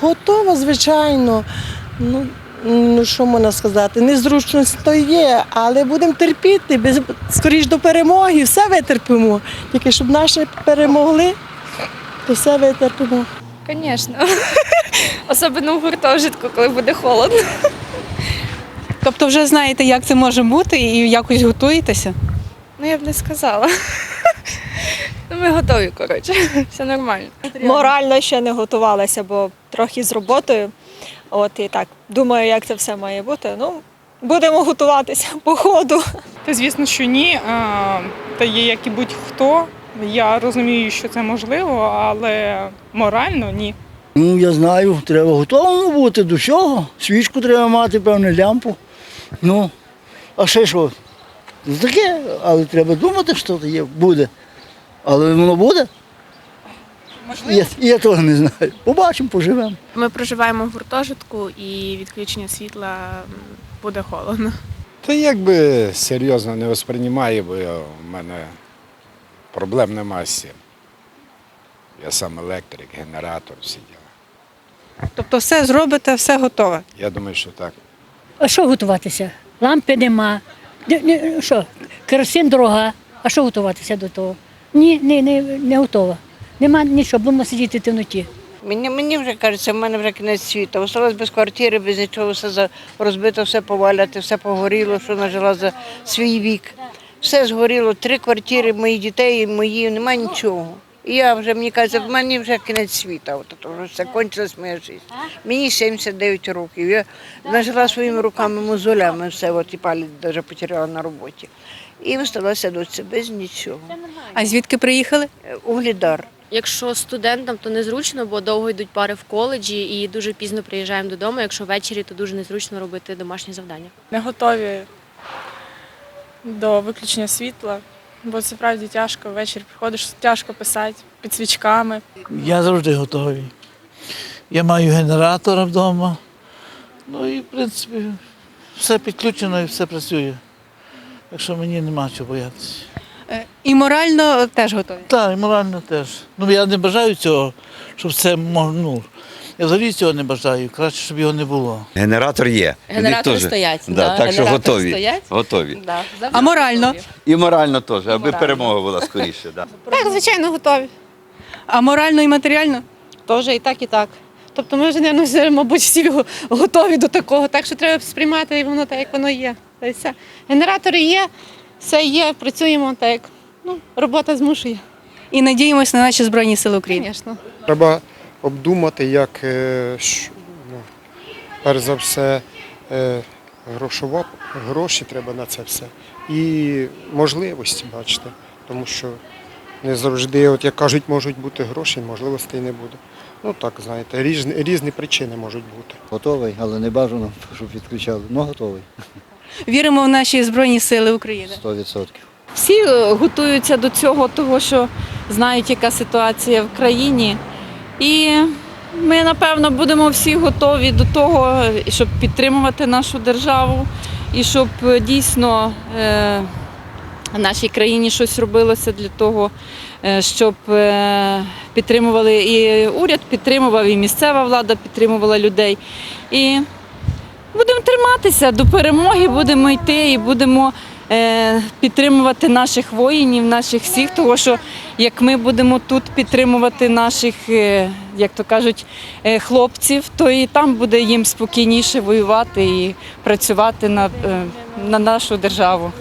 Готова, звичайно. Ну, ну що можна сказати? Незручність то є, але будемо терпіти, без, скоріш до перемоги, все витерпимо. Тільки щоб наші перемогли, то все витерпимо. Звісно. Особливо в гуртожитку, коли буде холодно. Тобто вже знаєте, як це може бути, і якось готуєтеся? Ну я б не сказала. Ну, ми готові, коротше. Все нормально. Морально ще не готувалася, бо трохи з роботою. От і так думаю, як це все має бути. Ну, будемо готуватися по ходу. Та звісно, що ні. Та є як і будь-хто. Я розумію, що це можливо, але морально ні. Ну, я знаю, треба готовому бути до всього. Свічку треба мати, певне, лямпу. Ну, а ще що? Ну, Таке, але треба думати, що це є, буде. Але воно буде? Я, я того не знаю. Побачимо, поживемо. Ми проживаємо в гуртожитку і відключення світла буде холодно. Та якби серйозно не восприймаю, бо я, в мене проблем немає з цим. Я сам електрик, генератор, всі діла. Тобто все зробите, все готове. Я думаю, що так. А що готуватися? Лампи нема. Що? Керосин дорога. А що готуватися до того? Ні, ні, не, не готова. Нема нічого, будемо сидіти в темноті. Мені, мені вже кажеться, в мене вже кінець світу. Осталось без квартири, без нічого, все за- розбито, все поваляти, все погоріло, що нажила за свій вік. Все згоріло, три квартири моїх дітей, мої, немає нічого. І я вже, мені кажеться, в мене вже кінець світу. От вже все кончилась моя життя. Мені 79 років. Я нажила своїми руками мозолями все, от і палець навіть потеряла на роботі. І осталася доця без нічого. А звідки приїхали? Е, Углідар. Якщо студентам, то незручно, бо довго йдуть пари в коледжі і дуже пізно приїжджаємо додому. Якщо ввечері, то дуже незручно робити домашні завдання. Не готові до виключення світла, бо це правді тяжко. Ввечері приходиш, тяжко писати під свічками. Я завжди готовий. Я маю генератора вдома. Ну і, в принципі, все підключено і все працює. Так що мені нема чого боятися. Е, І морально теж готові. Так, і морально теж. Ну я не бажаю цього, щоб це ну, Я взагалі цього не бажаю, краще, щоб його не було. Генератор є. Генератори теж- стоять, Да, да, так що генератори готові. стоять. готові. А морально? І морально теж, аби перемога була скоріше. Да. Так, звичайно, готові. А морально і матеріально? Теж і так, і так. Тобто ми вже, мабуть, вже, мабуть, всі го- готові до такого, так що треба сприймати і воно так, як воно є. Та й все. Генератори є, все є, працюємо так, як ну, робота змушує. І надіємось на наші Збройні Сили України. Звісно. Треба обдумати, як е, ну, перш за все е, грошова, гроші треба на це все. І можливості, бачите, тому що не завжди, от як кажуть, можуть бути гроші, можливостей не буде. Ну так, знаєте, різні, різні причини можуть бути. Готовий, але не бажано, щоб відключали. Ну, готовий. Віримо в наші Збройні Сили України. 100%. Всі е, готуються до цього, того що знають, яка ситуація в країні. І ми, напевно, будемо всі готові до того, щоб підтримувати нашу державу і щоб е, дійсно е, в нашій країні щось робилося для того, е, щоб підтримували і уряд підтримував, і місцева влада підтримувала людей. І будемо триматися до перемоги, будемо йти і будемо підтримувати наших воїнів, наших всіх, тому що як ми будемо тут підтримувати наших, е, як то кажуть, е, хлопців, то і там буде їм спокійніше воювати і працювати на, е, на нашу державу.